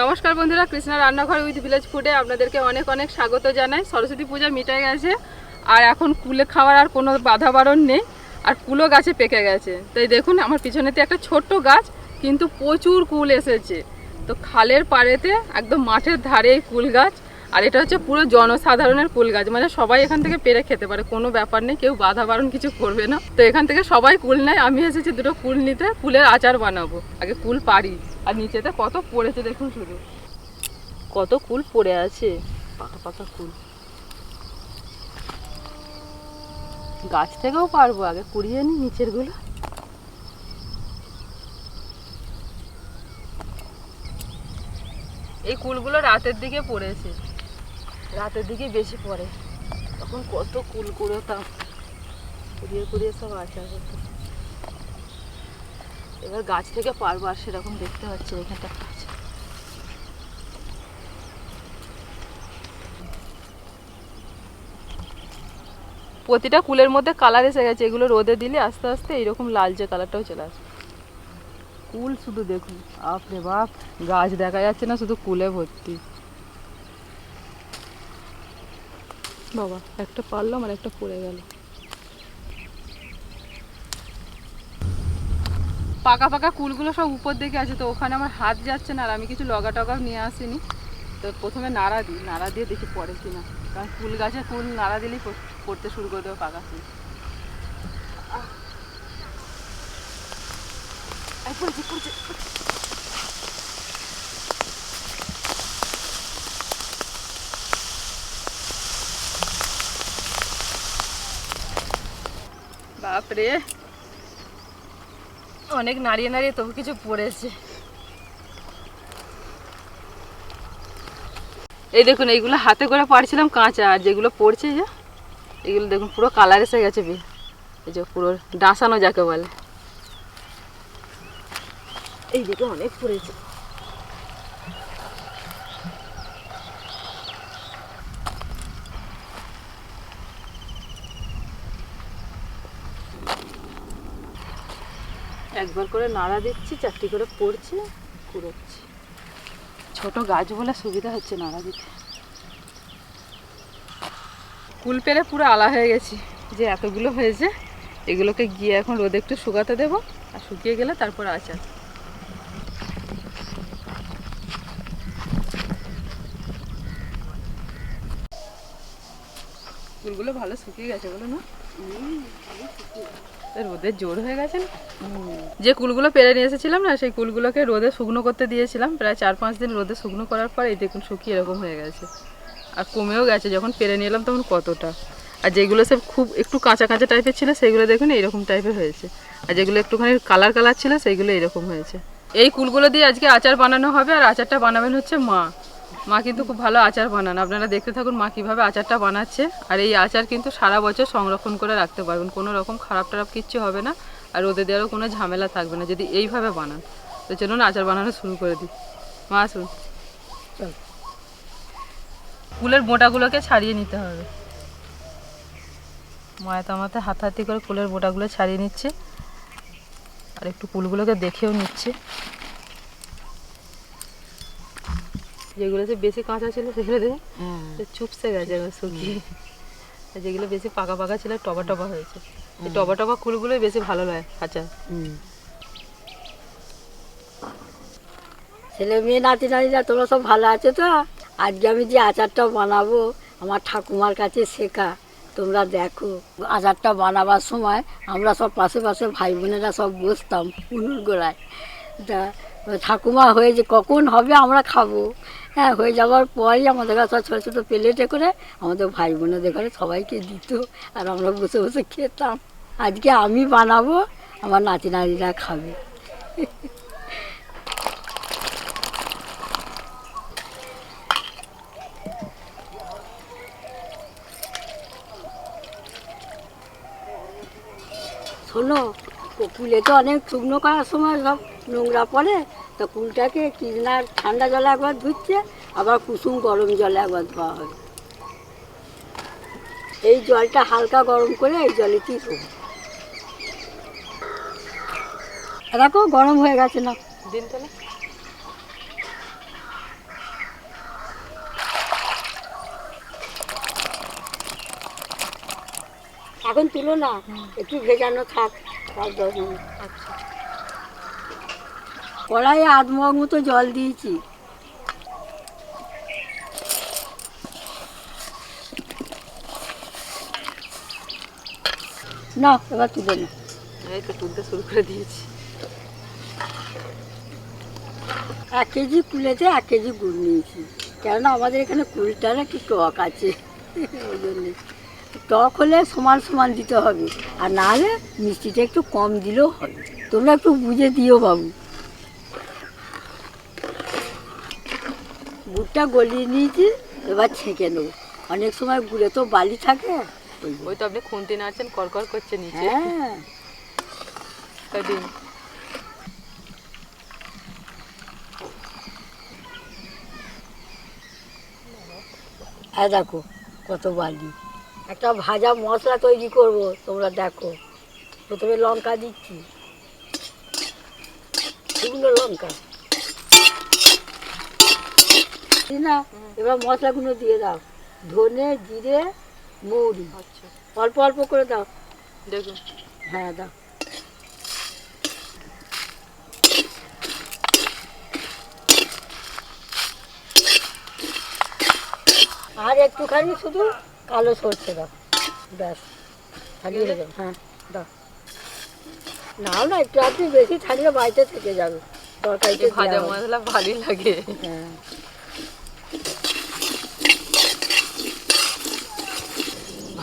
নমস্কার বন্ধুরা, কৃষ্ণা রান্নাঘর উইথ ভিলেজ ফুডে আপনাদেরকে অনেক অনেক স্বাগত জানাই। সরস্বতী পূজা মিটে গেছে, আর এখন কুলে খাওয়ার আর কোনো বাধা বারণ নেই, আর কুলো গাছে পেকে গেছে। তাই দেখুন, আমার পিছনেতে একটা ছোট্ট গাছ, কিন্তু প্রচুর কুল এসেছে। তো খালের পাড়েতে, একদম মাঠের ধারে কুল গাছ আর এটা হচ্ছে পুরো জনসাধারণের কুল গাছ মানে সবাই এখান থেকে পেরে খেতে পারে, কোনো ব্যাপার নেই, কেউ বাধা বারণ কিছু করবে না। তো এখান থেকে সবাই কুল নেয়, আমি এসেছি দুটো কুল নিতে কুলের আচার বানাবো, আগে কুল পারি আর নিচেতে কত পড়েছে দেখুন শুধু। কত কুল পড়ে আছে, পাকা পাকা কুল। গাছ থেকেও পারব, আগে কুড়িয়ে নি নিচেরগুলো এই কুলগুলো রাতের দিকে পড়েছে। রাতের দিকে বেশি পড়ে। তখন কত কুল কুড়োতাম। কুড়িয়ে কুড়িয়ে সব আচার করতাম। এবার গাছ থেকে পারবার সেরকম দেখতে পাচ্ছি এখানটা প্রতিটা কুলের মধ্যে কালার এসে গেছে। এগুলো রোদে দিলে আস্তে আস্তে এইরকম লালচে কালারটাও চলে আসে। কুল শুধু দেখুন। আপরে বাপ, গাছ দেখা যাচ্ছে না, শুধু কুলে ভর্তি। বাবা একটা পারলাম আর একটা পড়ে গেল। পাকা পাকা কুলগুলো সব উপর দিকে আছে তো ওখানে আমার হাত যাচ্ছে না আর আমি কিছু লগা টগাও নিয়ে আসিনি। তো প্রথমে নাড়া দিই নাড়া দিয়ে দেখি পড়ে কিনা। কারণ কুল গাছে কুল নাড়া দিলেই পড়তে শুরু করে দেবে পাকা ফুল পড়েছে, পড়েছে, বাপরে। অনেক নাড়িয়ে নাড়িয়ে তবু কিছু পড়েছে। এই দেখুন, এইগুলো হাতে করে পারছিলাম কাঁচা, আর যেগুলো পড়ছে যে, এগুলো দেখুন পুরো কালার এসে গেছে বে। এই যে পুরো ডাসানো যাকে বলে। এই দিকে অনেক পড়েছে। একবার করে নাড়া দিচ্ছি, চারটি করে পড়ছে কুড়োচ্ছি। ছোট গাছ বলে সুবিধা হচ্ছে নাড়া দিতে। কুল পেরে পুরো আলা হয়ে গেছি, যে এতগুলো হয়েছে, এগুলোকে গিয়ে এখন রোদে একটু শুকাতে দেবো, আর শুকিয়ে গেলে তারপর আচার। কুলগুলো ভালো শুকিয়ে গেছে বলো না? রোদের জোর হয়ে গেছে না? যে কুলগুলো পেরে নিয়ে এসেছিলাম না, সেই কুলগুলোকে রোদে শুকনো করতে দিয়েছিলাম। প্রায় চার পাঁচ দিন রোদে শুকনো করার পর এই দেখুন শুকিয়ে এরকম হয়ে গেছে। আর কমেও গেছে, যখন পেরে নিয়ে এলাম তখন কতটা। আর যেগুলো সব খুব একটু কাঁচা কাঁচা টাইপের ছিল, সেগুলো দেখুন এইরকম টাইপের হয়েছে। আর যেগুলো একটুখানি কালার কালার ছিল সেইগুলো এরকম হয়েছে। এই কুলগুলো দিয়ে আজকে আচার বানানো হবে, আর আচারটা বানাবেন হচ্ছে মা। মা কিন্তু খুব ভালো আচার বানান। আপনারা দেখতে থাকুন মা কীভাবে আচারটা বানাচ্ছে। আর এই আচার কিন্তু সারা বছর সংরক্ষণ করে রাখতে পারবেন। কোনো রকম খারাপ টারাপ কিচ্ছু হবে না। আর ওদের দেওয়ারও কোনো ঝামেলা থাকবে না যদি এইভাবে বানান। তো চলুন আচার বানানো শুরু করে দিই। মা আসুন। কুলের বোটাগুলোকে ছাড়িয়ে নিতে হবে। মায়াতে আমাতে হাতাহাতি করে কুলের বোটাগুলো ছাড়িয়ে নিচ্ছে। আর একটু কুলগুলোকে দেখেও নিচ্ছে। যেগুলোতে বেশি কাঁচা ছিল সেগুলো দেখে। চুপসে গেছে এবার শুকিয়ে আর যেগুলো বেশি পাকা পাকা ছিল টবা টবা হয়েছে। এই টবা টবা কুলগুলোই বেশি ভালো লাগে আচ্ছা ছেলে মেয়ে নাতি নাতিরা তোমরা সব ভালো আছো তো? আজকে আমি যে আচারটা বানাবো আমার ঠাকুমার কাছে শেখা। তোমরা দেখো আচারটা বানাবার সময় আমরা সব পাশে পাশে ভাই বোনেরা সব বসতাম উনুর গোড়ায়। তা ঠাকুমা হয়ে যে কখন হবে আমরা খাব। হ্যাঁ হয়ে যাওয়ার পরই আমাদের কাছে ছোটো ছোটো প্লেটে করে আমাদের ভাই বোনেদের ঘরে সবাইকে দিত আর আমরা বসে বসে খেতাম। আজকে আমি বানাবো, আমার নাতি নাতিরা খাবে। শোনো কুলে তো অনেক শুকনো করার সময় সব নোংরা পড়ে। তো কুলটাকে কৃষ্ণার ঠান্ডা জলে একবার ধুচ্ছে আবার কুসুম গরম জলে একবার ধোয়া হয়। এই জলটা হালকা গরম করে এই জলে ধোব দেখো গরম হয়ে গেছে না। দিন তাহলে এখন তুলো না একটু ভেজানো থাক দশ মিনিট। আচ্ছা। কড়াইয়ে আধ মগ মতো জল দিয়েছি। না এবার তুলে না। এই তো তুলতে শুরু করে দিয়েছি। এক কেজি কুলেতে এক কেজি গুড় নিয়েছি। কেননা আমাদের এখানে কুলটা না একটু টক আছে। ওই জন্যে। টক হলে সমান সমান দিতে হবে। আর না হলে মিষ্টিটা একটু কম দিলেও হবে। তোমরা একটু বুঝে দিও বাবু। গুড়টা গলিয়ে নিয়েছি এবার ছেঁকে নেব। অনেক সময় গুড়ে তো বালি থাকে। ওই তো আপনি খুন্তি নাড়ছেন কড়কড় করছে নিচে। হ্যাঁ। হ্যাঁ দেখো কত বালি। একটা ভাজা মশলা তৈরি করব তোমরা দেখো। প্রথমে লঙ্কা দিচ্ছি। শুকনো লঙ্কা। না এবার মশলাগুলো দিয়ে দাও। ধনে জিরে মৌরি। অল্প অল্প করে দাও। দেখুন। হ্যাঁ দাও। আর একটুখানি শুধু কালো সরষে দাও। ব্যাস হয়ে যাবে হ্যাঁ দাও। নাও না একটু আপনি বেশি থাকলে বাড়িতে থেকে যাবে। তরকারিতে ভাজা মশলা ভালোই লাগে। হ্যাঁ।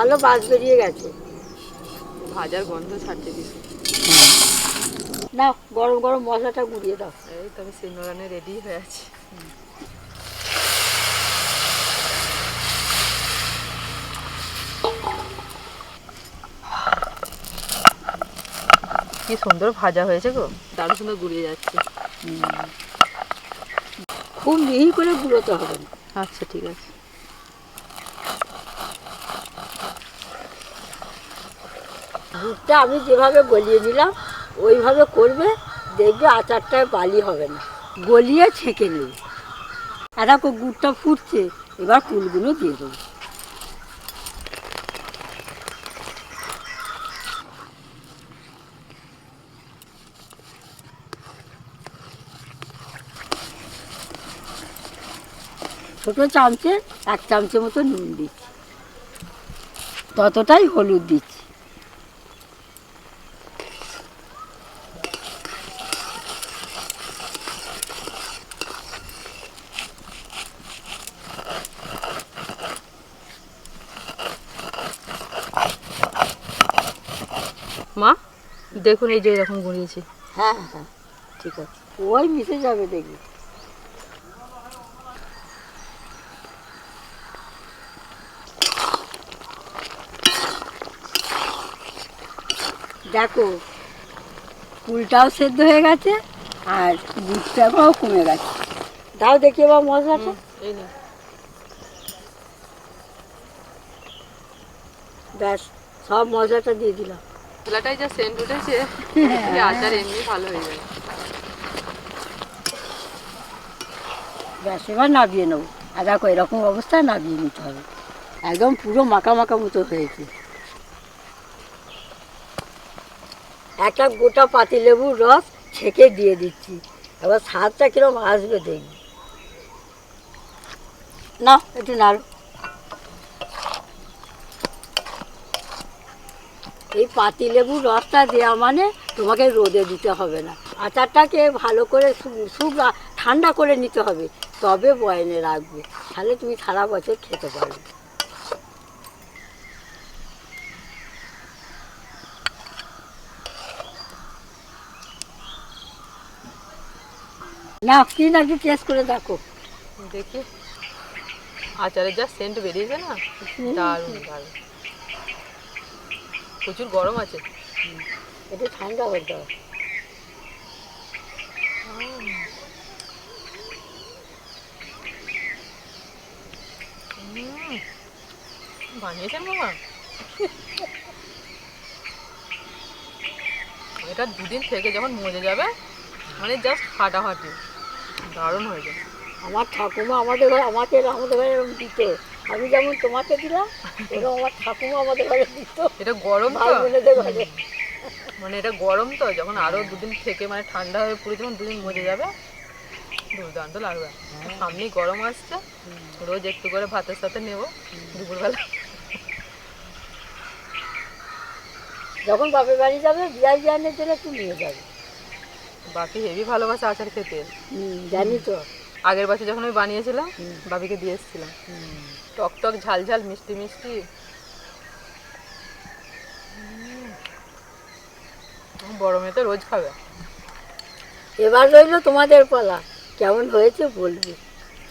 ভালো বাস বেরিয়ে গেছে। ভাজার গন্ধ ছাড়ছে কিছু না গরম গরম মশলাটা গুঁড়িয়ে দাও। এই তো আমি সিনোরানে রেডি হয়ে আছি। কি সুন্দর ভাজা হয়েছে গো। দারুণ সুন্দর গুড়িয়ে যাচ্ছে। খুব মিহি করে গুঁড়োতে হবে। আচ্ছা ঠিক আছে। দুধটা আমি যেভাবে গলিয়ে নিলাম ওইভাবে করবে, দেখবে আচারটায় বালি হবে না। গলিয়ে ছেঁকে নেবে দেখো গুড়টা ফুটছে, এবার কুলগুলো দিয়ে দেবো। ছোটো চামচে, এক চামচের মতো নুন দিচ্ছি। ততটাই হলুদ দিচ্ছি মা দেখুন এই যে এরকম গুঁড়িয়েছি হ্যাঁ হ্যাঁ ঠিক আছে। ওই মিশে যাবে দেখি। দেখো ফুলটাও সেদ্ধ হয়ে গেছে আর দুধটাও কমে গেছে। দাও দেখি এবার মশলাটা। এই ব্যাস সব মশলাটা দিয়ে দিলাম। মশলাটাই যা সেন্ট উঠেছে আচার এমনি ভালো হয়ে যাবে। ব্যাস এবার নাবিয়ে নেব। আর দেখো এরকম অবস্থায় নাবিয়ে নিতে হবে। একদম পুরো মাখা মাখা মতো হয়েছে। একটা গোটা পাতিলেবুর রস ছেঁকে দিয়ে দিচ্ছি। এবার স্বাদটা কিরম আসবে দেখবি। না একটু নাড়ো। এই পাতি পাতিলেবুর রসটা দেওয়া মানে তোমাকে রোদে দিতে হবে না। আচারটাকে ভালো করে ঠান্ডা করে নিতে হবে তবে বয়নে রাখবে। তাহলে তুমি সারা বছর খেতে পারবে। না কি না একটু টেস্ট করে দেখো। দেখি। আচারের যা সেন্ট বেরিয়েছে না দারুণ দারুণ। প্রচুর গরম আছে। একটু ঠান্ডা হতে হবে বানিয়েছেন মামা এটা দুদিন থেকে যখন মজে যাবে মানে জাস্ট ফাটাফাটি দারুণ হয়ে যাবে। আমার ঠাকুমা আমাদের ঘরে আমাকে আমাদের ঘরে এরকম দিত। আমি যেমন তোমাকে দিলাম এরকম আমার ঠাকুমা আমাদের ঘরে দিত। এটা গরম ভাই বোনেদের ঘরে। মানে এটা গরম তো যখন আরও দুদিন থেকে মানে ঠান্ডা হয়ে পুরো যখন দুদিন মজে যাবে দুর্দান্ত লাগবে। সামনেই গরম আসছে রোজ একটু করে ভাতের সাথে নেব দুপুরবেলা। যখন বাপের বাড়ি যাবে বিয়ার বিয়ানের জন্য একটু নিয়ে যাবে। বাকি হেভি ভালোবাসে আচার খেতে। জানি তো। আগের বছর যখন আমি বানিয়েছিলাম বাবিকে দিয়ে এসেছিলাম। টক টক, ঝাল ঝাল, মিষ্টি মিষ্টি। বড় মেয়ে তো রোজ খাবে। এবার রইল তোমাদের পালা। কেমন হয়েছে বলবে?